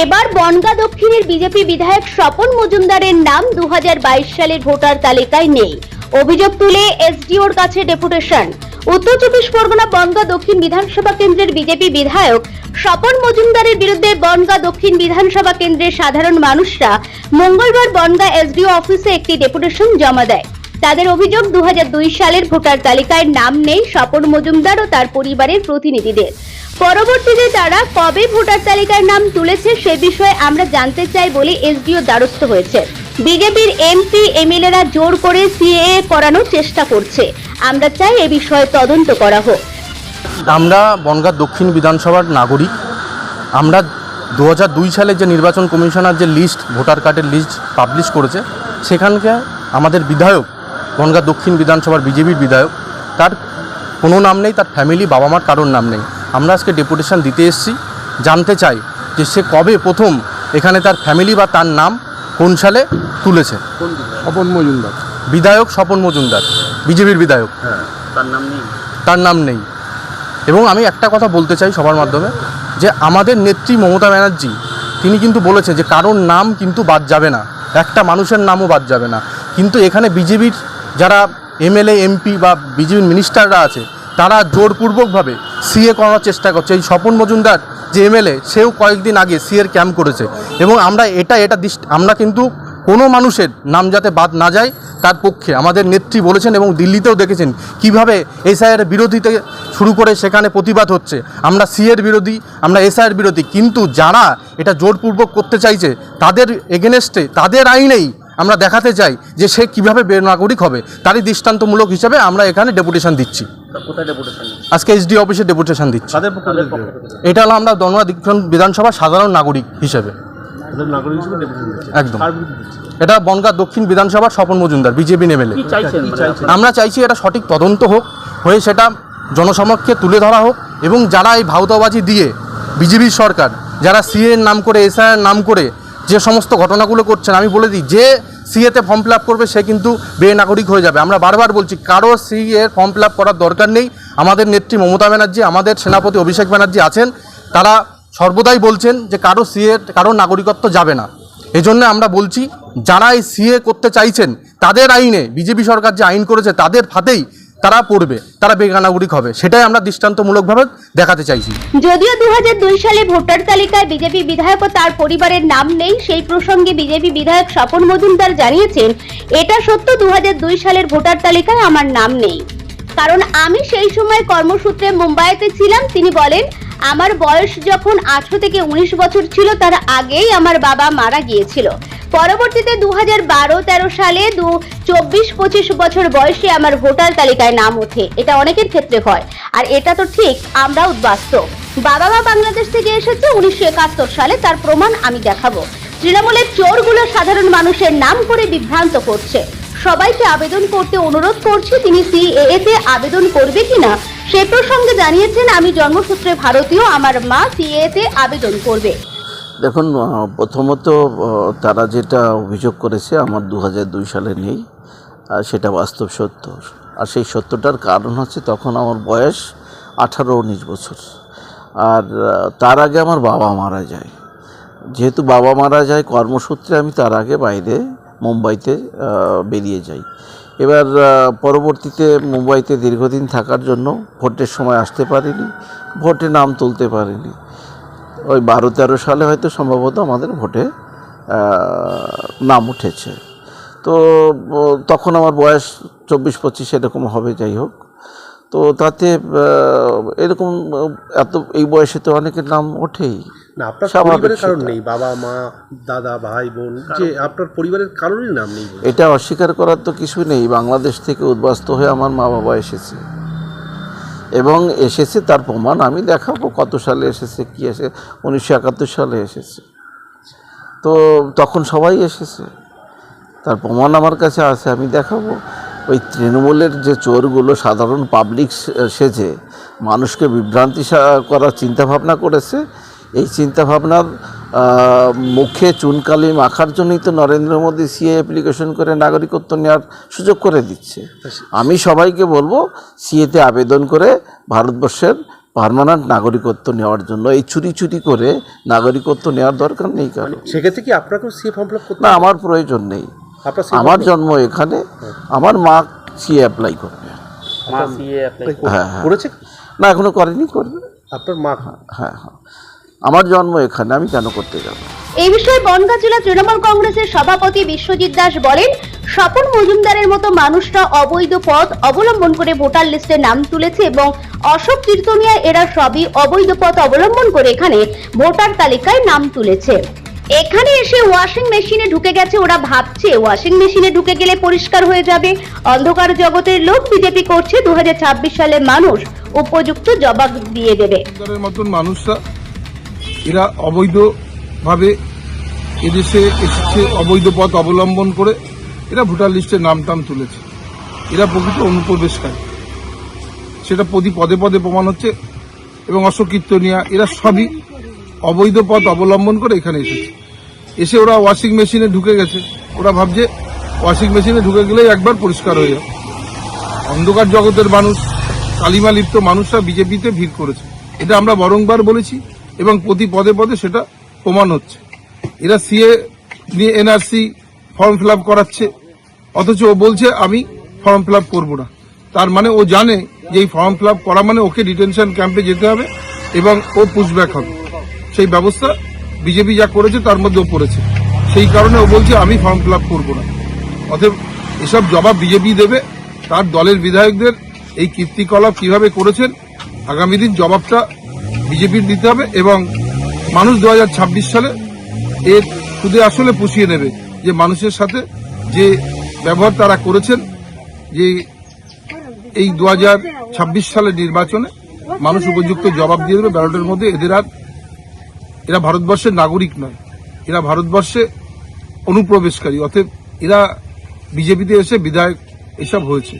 এবার বনগা দক্ষিণের বিজেপি বিধায়ক স্বপন মজুমদারের নাম দু হাজার বাইশ সালের ভোটার তালিকায় নেই। অভিযোগ তুলে এসডিওর কাছে ডেপুটেশন। উত্তর চব্বিশ পরগনা বনগা দক্ষিণ বিধানসভা কেন্দ্রের বিজেপি বিধায়ক স্বপন মজুমদারের বিরুদ্ধে বনগা দক্ষিণ বিধানসভা কেন্দ্রের সাধারণ মানুষরা মঙ্গলবার বনগা এসডিও অফিসে একটি ডেপুটেশন জমা দেয়। তাদের অভিযোগ দু হাজার দুই সালের ভোটার তালিকায় নাম নেই স্বপন মজুমদার ও তার পরিবারের প্রতিনিধিদের। পরবর্তীতে তারা কবে ভোটার তালিকার নাম তুলেছে সে বিষয়ে আমরা জানতে চাই বলে এসডিও দ্বারস্থ হয়েছে। বিজেপির এমপি এমএলএরা জোর করে সিএ করানোর চেষ্টা করছে। আমরা চাই এ বিষয়ে তদন্ত করা হোক। আমরা বনগাঁ দক্ষিণ বিধানসভার নাগরিক। আমরা দু দুই সালে যে নির্বাচন কমিশনার যে লিস্ট, ভোটার কার্ডের লিস্ট পাবলিশ করেছে সেখানকে আমাদের বিধায়ক বনগাঁ দক্ষিণ বিধানসভার বিজেপির বিধায়ক। তার কোনো নাম নেই তার ফ্যামিলি বাবা মার কারোর নাম নেই। আমরা আজকে ডেপুটেশন দিতে এসেছি জানতে চাই যে সে কবে প্রথম এখানে তার ফ্যামিলি বা তার নাম কোন সালে তুলেছে? স্বপন মজুমদার। বিধায়ক স্বপন মজুমদার বিজেপির বিধায়ক। হ্যাঁ তার নাম নেই। তার নাম নেই। এবং আমি একটা কথা বলতে চাই সবার মাধ্যমে যে আমাদের নেত্রী মমতা ব্যানার্জি তিনি কিন্তু বলেছে যে কারোর নাম কিন্তু বাদ যাবে না। একটা মানুষের নামও বাদ যাবে না। কিন্তু এখানে বিজেপির যারা এমএলএ, এমপি বা বিজেপির মিনিস্টাররা আছে, তারা জোরপূর্বকভাবে সিএ করানোর চেষ্টা করছে। এই স্বপন মজুমদার যে এমএলএ, সেও কয়েকদিন আগে সিএর ক্যাম্প করেছে। এবং আমরা এটা এটা আমরা কিন্তু কোনো মানুষের নাম যাতে বাদ না যায়, তার পক্ষে। আমাদের নেত্রী বলেছেন এবং দিল্লিতেও দেখেছেন কীভাবে এসআইয়ের বিরোধীতে শুরু করে সেখানে প্রতিবাদ হচ্ছে। আমরা সিএর বিরোধী, আমরা এসআইয়ের বিরোধী। কিন্তু যারা এটা জোরপূর্বক করতে চাইছে, তাদের এগেনেস্টে তাদের আইনেই আমরা দেখাতে চাই যে সে কীভাবে বেনাগরিক হবে। তারই দৃষ্টান্তমূলক হিসাবে আমরা এখানে ডেপুটেশন দিচ্ছি। আজকে এসডি অফিসে ডেপুটেশন দিচ্ছি। এটা হলো আমরা দনয়া দীক্ষণ বিধানসভা সাধারণ নাগরিক হিসেবে। তাদের নাগরিক হিসেবে ডেপুটেশন দিচ্ছে একদম? এটা বনগাঁ দক্ষিণ বিধানসভার স্বপন মজুমদার বিজেপি এমএলএ চাইছেন? আমরা চাইছি এটা সঠিক তদন্ত হোক হয়ে সেটা জনসমক্ষে তুলে ধরা হোক এবং যারা এই ভাউতাবাজি দিয়ে বিজেপির সরকার যারা সিএর নাম করে এসআইয়ের নাম করে যে সমস্ত ঘটনাগুলো করছেন, আমি বলে দিই, যে সিএতে ফর্ম ফিল করবে, সে কিন্তু বেনাগরিক হয়ে যাবে। আমরা বারবার বলছি, কারও সিএর ফর্ম ফিল করার দরকার নেই। আমাদের নেত্রী মমতা ব্যানার্জি, আমাদের সেনাপতি অভিষেক ব্যানার্জি আছেন। তারা সর্বদাই বলছেন যে কারও সিএ কারও নাগরিকত্ব যাবে না। এজন্য আমরা বলছি, যারা এই সিএ করতে চাইছেন, তাদের আইনে, বিজেপি সরকার যে আইন করেছে, তাদের ফাতেই তারা পড়বে, তারা বেগানাগরিক হবে। সেটাই আমরা দৃষ্টান্তমূলকভাবে দেখাতে চাইছি। যদিও দু সালে ভোটার তালিকায় বিজেপি বিধায়ক ও তার পরিবারের নাম নেই, সেই প্রসঙ্গে বিজেপি বিধায়ক স্বপন মজুমদার জানিয়েছেন, এটা সত্য দু হাজার দুই সালের ভোটার তালিকায় আমার নাম নেই। কারণ আমি সেই সময় কর্মসূত্রে মুম্বাইতে ছিলাম, তিনি বলেন, আমার বয়স যখন আঠারো থেকে উনিশ বছর ছিল, তার আগেই আমার বাবা মারা গিয়েছিল। পরবর্তীতে দু হাজার বারো, তেরো সালে দু চব্বিশ, পঁচিশ বছর বয়সে আমার ভোটার তালিকায় নাম ওঠে। এটা অনেকের ক্ষেত্রে হয়। আর এটা তো ঠিক আমরা উদ্বাস্ত। বাবা মা বাংলাদেশ থেকে এসেছে উনিশশো একাত্তর সালে, তার প্রমাণ আমি দেখাবো। তৃণমূলের চোরগুলো সাধারণ মানুষের নাম করে বিভ্রান্ত করছে। সবাইকে আবেদন করতে অনুরোধ করছি, তিনি সিএএ তে আবেদন করবে কিনা, সে প্রসঙ্গে জানিয়েছেন, আমি জন্মসূত্রে ভারতীয়, আমার মা সিএএ তে আবেদন করবে। দেখুন প্রথমত তারা যেটা অভিযোগ করেছে আমার দু দুই সালে নেই সেটা বাস্তব সত্য। আর সেই সত্যটার কারণ হচ্ছে তখন আমার বয়স আঠারো উনিশ বছর। আর তার আগে আমার বাবা মারা যায়। যেহেতু বাবা মারা যায়, কর্মসূত্রে আমি তার আগে বাইরে, মুম্বাইতে বেরিয়ে যাই। এবার পরবর্তীতে মুম্বাইতে দীর্ঘদিন থাকার জন্য ভোটের সময় আসতে পারিনি, ভোটে নাম তুলতে পারিনি। ওই বারো তেরো সালে হয়তো সম্ভবত আমাদের ভোটে নাম উঠেছে। তো তখন আমার বয়স চব্বিশ পঁচিশ এরকম হবে যাই হোক। তো তাতে এরকম এত এই বয়সে তো অনেকের নাম ওঠেই। না আপনার পরিবারের কারণ নেই বাবা মা দাদা ভাই বোন যে আপনার পরিবারের কারোরই নাম নেই এটা অস্বীকার করার তো কিছু নেই। বাংলাদেশ থেকে উদ্বাস্ত হয়ে আমার মা বাবা এসেছে। এবং এসেছে তার প্রমাণ, আমি দেখাবো কত সালে এসেছে, কি এসে, উনিশশো একাত্তর সালে এসেছে। তো তখন সবাই এসেছে। তার প্রমাণ আমার কাছে আছে, আমি দেখাবো। ওই তৃণমূলের যে চোরগুলো, সাধারণ পাবলিক সেজে, মানুষকে বিভ্রান্তি করার চিন্তাভাবনা করেছে। এই চিন্তাভাবনার মুখে চুনকালি মাখার জন্যই তো নরেন্দ্র মোদী সিএ অ্যাপ্লিকেশন করে নাগরিকত্ব নেওয়ার সুযোগ করে দিচ্ছে। আমি সবাইকে বলব সিএতে আবেদন করে ভারতবর্ষের পার্মানেন্ট নাগরিকত্ব নেওয়ার জন্য এই চুরি চুরি করে নাগরিকত্ব নেওয়ার দরকার নেই কারণ সেক্ষেত্রে কি আপনাকেও সি ফর্ম ফিল না আমার প্রয়োজন নেই। আমার জন্ম এখানে আমার মা সিএ অ্যাপ্লাই করবে হ্যাঁ, হ্যাঁ। করেছে? না এখনও করেনি করবে। আপনার মা? হ্যাঁ হ্যাঁ। আমার জন্ম এখানে আমি কেন করতে যাব? এই বিষয়ে বনগাঁ জেলা তৃণমূল কংগ্রেসের সভাপতি বিশ্বজিৎ দাস বলেন স্বপন মজুমদারের মতো মানুষরা অবৈধ পথ অবলম্বন করে ভোটার লিস্টে নাম তুলেছে এবং অশোক কীর্তনিয়া এরা সবই অবৈধ পথ অবলম্বন করে এখানে ভোটার তালিকায় নাম তুলেছে। এখানে এসে ওয়াশিং মেশিনে ঢুকে গেছে ওরা ভাবছে ওয়াশিং মেশিনে ঢুকে গেলে পরিষ্কার হয়ে যাবে। অন্ধকার জগতের লোক বিজেপি করছে দু হাজার ছাব্বিশ সালে মানুষ উপযুক্ত জবাব দিয়ে দেবে। মতন মানুষরা এরা অবৈধভাবে এদেশে এসেছে, অবৈধ পথ অবলম্বন করে এরা ভোটার লিস্টে নাম টাম তুলেছে। এরা প্রকৃত অনুপ্রবেশকারী। সেটা প্রতি পদে পদে প্রমাণ হচ্ছে এবং অশোক কীর্তনিয়া, এরা সবই অবৈধ পথ অবলম্বন করে এখানে এসেছে। এসে ওরা ওয়াশিং মেশিনে ঢুকে গেছে। ওরা ভাবছে ওয়াশিং মেশিনে ঢুকে গেলেই একবার পরিষ্কার হয়ে যাবে। অন্ধকার জগতের মানুষ, কালিমা লিপ্ত মানুষরা বিজেপিতে ভিড় করেছে। এটা আমরা বরংবার বলেছি। এবং প্রতি পদে পদে সেটা প্রমাণ হচ্ছে। এরা সিএ নিয়ে এনআরসি ফর্ম ফিল করাচ্ছে, অথচ ও বলছে, আমি ফর্ম ফিল করব না। তার মানে ও জানে যে এই ফর্ম ফিল করা মানে ওকে ডিটেনশন ক্যাম্পে যেতে হবে এবং ও পুশব্যাক হবে। সেই ব্যবস্থা বিজেপি যা করেছে তার মধ্যে ও পড়েছে সেই কারণে ও বলছে, আমি ফর্ম ফিল করব না। অতএব এসব জবাব বিজেপি দেবে, তার দলের বিধায়কদের এই কীর্তিকলাপ কীভাবে করেছেন, আগামী দিন জবাবটা বিজেপির দিতে হবে এবং মানুষ দু হাজার ছাব্বিশ সালে এর খুদে আসলে পুষিয়ে নেবে যে মানুষের সাথে যে ব্যবহার তারা করেছেন, যে এই দু হাজার ছাব্বিশ সালের নির্বাচনে মানুষ উপযুক্ত জবাব দিয়ে দেবে ব্যালটের মধ্যে এদের আর এরা ভারতবর্ষের নাগরিক নয়, এরা ভারতবর্ষে অনুপ্রবেশকারী, অতএব এরা বিজেপিতে এসে বিধায়ক এসব হয়েছে।